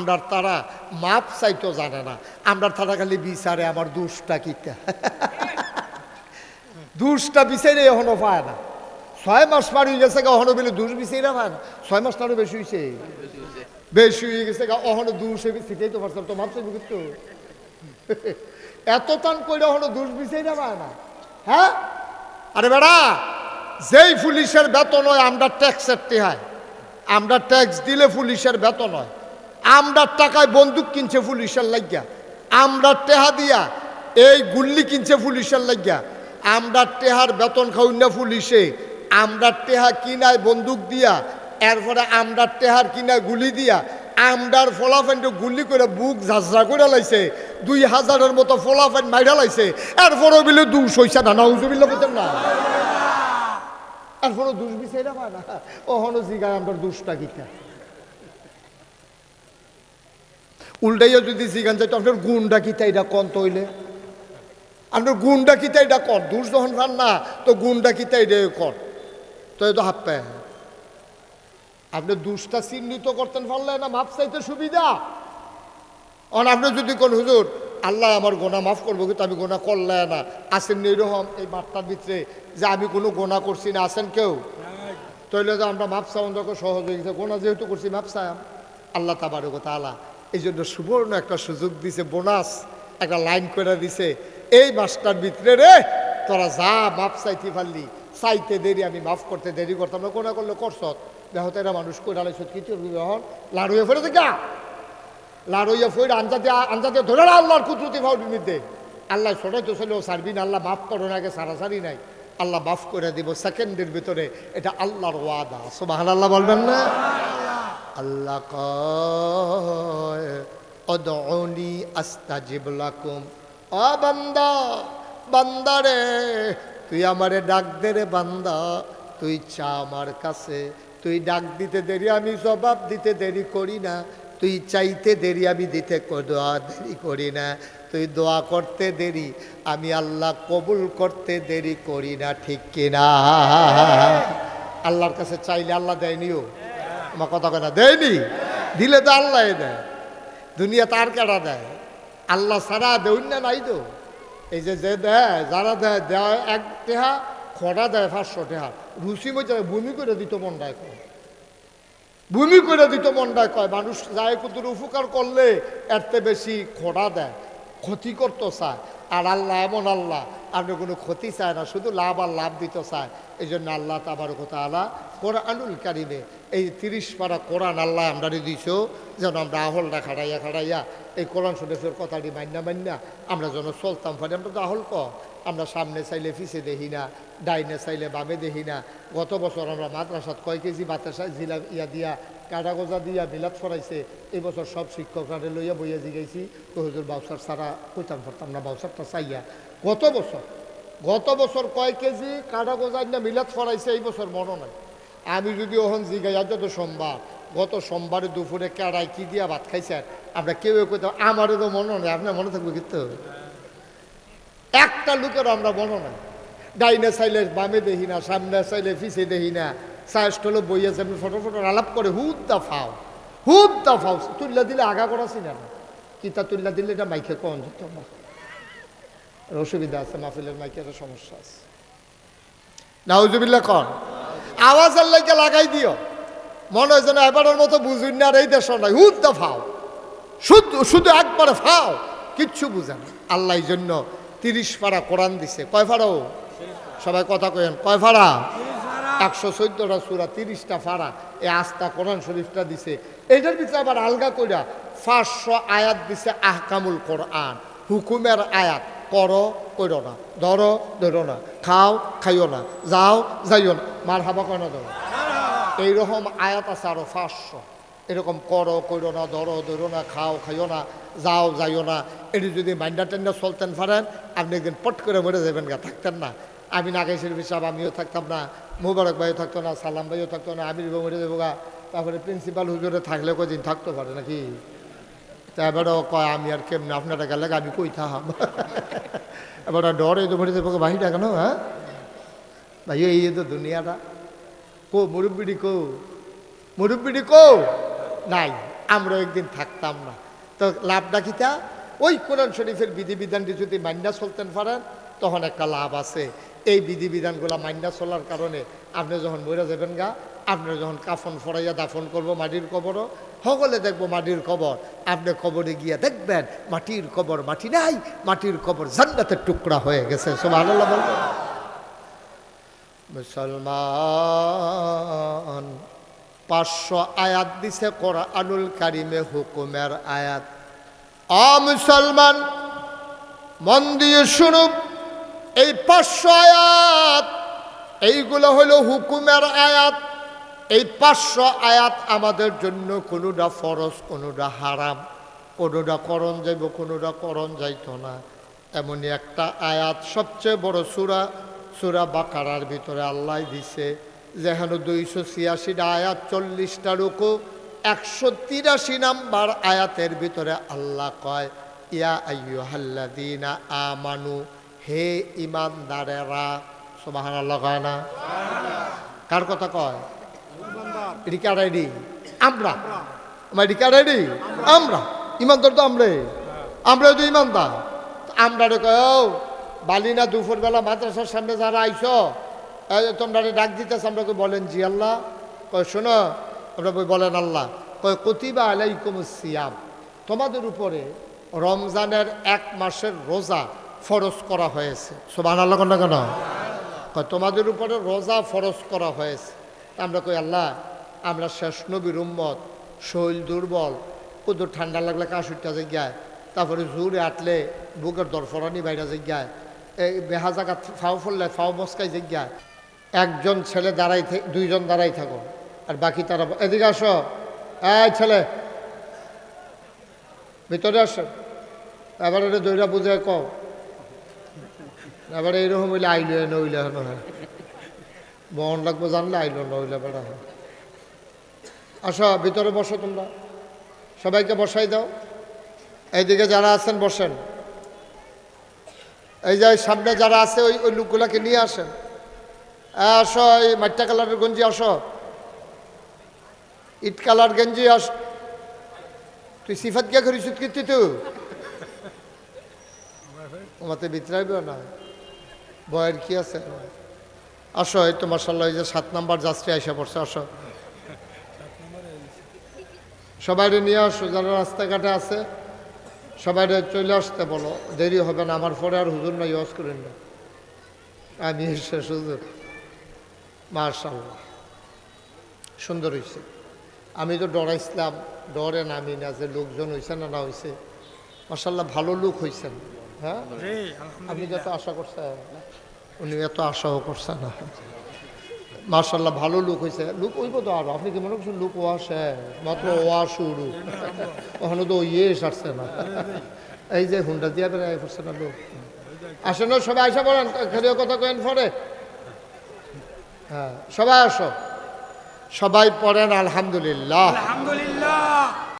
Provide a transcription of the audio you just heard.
আমরা তারা মাপ চাইতো জানে না। আমরা তারা খালি বিচারে, আমার দুষ্টা কিটা দুষ্টা বিচারে এখনও পায় না। ছয় মাস পার হয়ে গেছে অহনো বলে দুষ বিচারে পায় না। ছয় মাস তারও বেশি হয়েছে বেশি হয়ে গেছে গা, অহনো দুষ সেটাই তো পারতাম তো মাপ চাইব কিন্তু এত টান করে অহনো দুষ বিচারে পায় না। হ্যাঁ? আরে বেড়া, যেই পুলিশের বেতন হয়, আমরা ট্যাক্সের টেহায়। আমরা ট্যাক্স দিলে পুলিশের বেতন হয়। আমরা টাকায় বন্দুক কিনছে পুলিশের লাগিয়া আমরা টেহা দিয়া এই গুল্লি কিনছে পুলিশের লাগিয়া আমরা টেহার বেতন খাউন না পুলিশে। আমরা টেহা কিনায় বন্দুক দিয়া, এরপরে আমরা টেহার কিনায় গুলি দিয়া, আমরার ফলাফেন্ট গুলি করে বুক ঝাঁঝরা করে লাইছে, দুই হাজারের মতো ফলাফেন মাইরা লাইছে। এরপরে বিলে দুশ হইছে না নাউজুবিল্লা বলতেন না। এরপরে দুষ বিচাইরা না। ওহনো জিগায় আমরা দুষ্টা গীতা উল্টাইয়া যদি জিগান যাই তো আপনার গুণটা কিতা এটা কন তৈলে আপনার গুণটা কিতা এটা কর দুষ যখন পান না, তো গুণটা কিতা এটা কর তো এই তো হাত পায়। আপনি দুষ্টা চিহ্নিত করতেন পারলে না মাপ চাইতে সুবিধা। অন আপনি যদি কোন হুজুর, আল্লাহ আমার গোনা মাফ করব, কিন্তু আমি গোনা করলে না। আসেন এরকম এই মাঠটার ভিতরে যে আমি কোনো গোনা করছি না, আসেন কেউ? তৈলে যে আমরা মাপ চাওয়ান যখন সহযোগিতা গোনা যেহেতু করছি মাপ চাইম আল্লাহ কথা আলা এই জন্য সুবর্ণ একটা সুযোগ দিছে, বোনাস, একটা লাইন করে দিছে, এই মাসটার ভিতরে রে, তোরা যা মাপ চাইতে পারলি, চাইতে দেরি, আমি মাফ করতে দেরি করতাম না কোনা করলে করছত দেখো এরা মানুষ করে আলাইছত কি হন লাড়ুয়ে ফেলে দেখা। লাড়ইয়া ফইর আঞ্জাতে আঞ্জাতে ধরে না আল্লাহর কুদরতি ফাউডির মধ্যে। আল্লাহ ছোটাই তো ছিল সারবিন আল্লাহ মাফ করো না, আগে সারাসারি নাই। আল্লাহ মাফ করে দিব সেকেন্ডের ভিতরে। এটা আল্লাহর ওয়াদা। সুবাহান আল্লাহ বলবেন না? আল্লাহ কয় অদনি আস্তাজিব লাকুম। অ বান্দা বান্দারে তুই আমারে ডাক দে রে বান্দা। তুই চা আমার কাছে, তুই ডাক দিতে দেরি, আমি জবাব দিতে দেরি করি না। তুই চাইতে দেরি, আমি দিতে দোয়া দেরি করি না। তুই দোয়া করতে দেরি, আমি আল্লাহ কবুল করতে দেরি করি না, ঠিক কিনা? আল্লাহর কাছে চাইলে আল্লাহ দেয়নিও। আমার কথা কথা দেয়নি? দিলে তো আল্লাহ দেয়। দুনিয়া তার কাটা দেয়? আল্লাহ সারা দেউন না নাই তো। এই যে যে দেয়, যারা দেয় দেয় এক টেহা, খড়া দেয় পাঁচশো টেহা। রুচি মধ্যে বমি করে দিত মন্ডায় কয়। বমি করে দিত মন্ডায় কয়। মানুষ যায় কুতুর উপকার করলে এরতে বেশি খোড়া দেয়। ক্ষতি করতো চায়। আর আল্লাহ এমন আল্লাহ। আপনি কোনো ক্ষতি চায় না, শুধু লাভ আর লাভ দিতে চায়। এই জন্য আল্লাহ তাবার কথা আলা কোরআনুল কারিমে এই তিরিশ পারা কোরআন আল্লাহ আমরা দিছ যেন আমরা আহলটা খাড়াইয়া খাড়াইয়া এই কোরআন শরীফের কথাটি মান্যা মান্যা আমরা যেন চলতাম ফলে আমরা তো আহল ক আমরা সামনে চাইলে ফিসে দেখি না ডাইনে চাইলে বামে দেখি না। গত বছর আমরা মাদ্রাসাত কয় কেজি বাতাসা জিলা ইয়া দিয়া কাটা গজা দিয়া মিলাদ ফরাইছে এই বছর সব শিক্ষকরা লইয়া বইয়া জিগাইছি হুজুর বাউসার সারা কইতাম পারতাম না বাউসারটা চাইয়া। গত বছর গত বছর কয় কেজি কাটা গজা না মিলাদ ফরাইছে এই বছর মনে নাই। আমি যদি ওহন জিগাই, আজ তো সোমবার গত সোমবারে দুপুরে কেড়াই কি দিয়া ভাত খাইছেন আমরা কেউ কইতাম আমারও তো মনে নেই, আপনার মনে থাকবে কিন্তু একটা লোকের আমরা মনে নাই। ডাইনে চাইলে বামে দেখি না, সামনে চাইলে পিছে দেখি না। চায়েস্টলে বইয়া যাবে ফটো ফটো আলাপ করে হুদ দা ফাও, হুদ দা ফাও। তুল্লা দিলে আগা করা চিনা না? কিতা তুল্লা দিলে এটা মাইকে কন যেত অসুবিধা আছে, মাহফিলের মাইকের সমস্যা আছে। নাউজুবিল্লা কন। আওয়াজ আল্লাহকে লাগাই দিও। মনে হয় যেন এবারের মতো বুঝুন না আর এই দেশ নয়। হুদ দা ফাও। শুধু শুধু একবারে ফাও। কিচ্ছু বুঝে না। আল্লাহ জন্য তিরিশ পাড়া কোরআন দিছে। কয় ফাড়াও সবাই কথা কয়েন কয় ফাড়া? একশো চোদ্দটা সুরা তিরিশটা ফাড়া। এ আস্থা কোরআন শরীফটা দিছে। এটার ভিতরে আবার আলগা কইরা পাঁচশো আয়াত দিছে আহকামুল কোরআন। হুকুমের আয়াত। করো কইর না। ধরো ধরো না। খাও খাইও না। যাও যাইও না। মার হাবা কয় না ধরো? এইরকম আয়াত আছে আরও পাঁচশো। এরকম করো করো না ধরো ধরো না খাও খাইও না যাও যাইও না। এটি যদি মাইন্ডা টেন্ডা চলতেন পারেন আপনি একদিন পট করে মরে যাবেন গা থাকতেন না। আমি নাগেশের হিসাব আমিও থাকতাম না, মুবারক ভাইও থাকতো না, সালাম ভাইও থাকতো না, আমির মরে যাব গা তারপরে প্রিন্সিপাল হুজুরে থাকলে কদিন থাকতে পারে নাকি? তা এবারও কয়, আমি আর কেমন আপনারা গেলে আমি কই থাম এবার ডরে তো মরে যাব বাহিটা কেন হ্যাঁ? ভাই, এই তো দুনিয়াটা কো মুরব্বিডি কো মুরব্বিডি কো নাই, আমরা একদিন থাকতাম না। তো লাভটা কিতা ওই কোরআন শরীফের বিধিবিধানটি যদি মান্যা চলতেন পারেন, তখন একটা লাভ আছে। এই বিধিবিধানগুলো মান্যা চলার কারণে আপনি যখন মরে যাবেন গা, আপনি যখন কাফন ফরাইয়া দাফন করব, মাটির কবরও, সকলে দেখব মাটির কবর। আপনি কবরে গিয়ে দেখবেন মাটির কবর মাটি নাই, মাটির কবর জান্নাতের টুকরা হয়ে গেছে। সব মুসলমান, পাঁচশো আয়াত দিছে কোরআনুল কারিমে হুকুমের আয়াত। আ মুসলমান, মন দিয়ে শুনুক। এই পাঁচশো আয়াত, এইগুলো হলো হুকুমের আয়াত। এই পাঁচশো আয়াত আমাদের জন্য কোনোটা ফরজ, কোনোটা হারাম, কোনোটা করণ যাইব, কোনোটা করণ যাইত না। এমনই একটা আয়াত, সবচেয়ে বড় সুরা সুরা বাকারার ভিতরে আল্লাহ দিছে যেখানে দুইশো ছিয়াশিটা আয়াত, চল্লিশটা রুকু, একশো তিরাশি নাম্বার আয়াতের ভিতরে আল্লাহ কয়, ইয়া আইয়ুহাল্লাযীনা আমানু হে ইমানদারেরা সুবহান আল্লাহ কয় না? কার কথা কয়? রিকা রেডি আমরা। আমার রিকা রেডি আমরা। ইমানদার তো আমরে আমরা তো ইমানদার। আমরা রে কয়, ও বালিনা দুপুরবেলা মাদ্রাসার সামনে যারা আইস তোমরা ডাক দিতেছ, আমরা কই, বলেন জি আল্লাহ। কয়, শোনো, আমরা বলেন আল্লাহ। কয়, কতিবা আলাইকুম সিয়াম। তোমাদের উপরে রমজানের এক মাসের রোজা ফরজ করা হয়েছে। সোবান আল্লাহ কেন? কেন তোমাদের উপরে রোজা ফরজ করা হয়েছে। আমরা কই, আল্লাহ, আমরা শেষ নবীর উম্মত শৈল দুর্বল, কুদুর ঠান্ডা লাগলে কাশুরটা জায়গায় তারপরে জোরে আটলে বুকের দরফরানি বাইরে জায়গায় এই বেহা জায়গা ফাও ফললে ফাও মস্কাই জায়গায় একজন ছেলে দাঁড়াই দুইজন দাঁড়াই থাকো। আর বাকি তারা এদিকে আসো। এই ছেলে, ভিতরে আসো। এবার এটা দইরা বুঝে কও। এবারে এইরকম হইলে আইলো নইলে হয় বহন লাগবো জানলে আইলো নইলে বেড়া হয় আসো ভিতরে বসো তোমরা। সবাইকে বসাই দাও। এইদিকে যারা আছেন বসেন। এই যে সামনে যারা আছে ওই ওই লোকগুলাকে নিয়ে আসেন। আসো এই মাট্টা কালারের গঞ্জি আসো। ইট কালার গেঞ্জি আস তুই সিফাত গিয়া করিস কি তুই তো ওমাতে বিতরাইবে না। বয়ের কি আছে? আসো, এই তো মার্শাল্লাহ যে সাত নাম্বার যাত্রী আইসা পড়ছে, আসো। সবাই নিয়ে আসো, যারা রাস্তাঘাটে আছে সবাই চলে আসতে বলো। দেরি হবে না, আমার পরে আর হুজুর না ইউজ করেন না। আমি শেষ হুজুর। মার্শাল্লাহ সুন্দর হয়েছে আমি তো ডরাইছিলাম, ডরে নামি না যে লোকজন হয়েছে না না হয়েছে মার্শাল্লাহ ভালো লোক হয়েছেন হ্যাঁ? আপনি যত আশা করছেন উনি এত আশাও করছে না। মার্শাল্লাহ ভালো লোক হয়েছে লোক ওইব তো আরও। আপনি কি মনে করছেন লোক ওয়া শেষ? মাত্র ওয়া শুরু। ওখানে তো ইয়ে আসছে না। এই যে হুন্ডা দিয়া বেড়াই করছে না লোক। আসেন না সবাই আসা বলেন খেলিও কথা কেন পরে। হ্যাঁ সবাই আসো। সবাই পড়েন আলহামদুলিল্লাহ।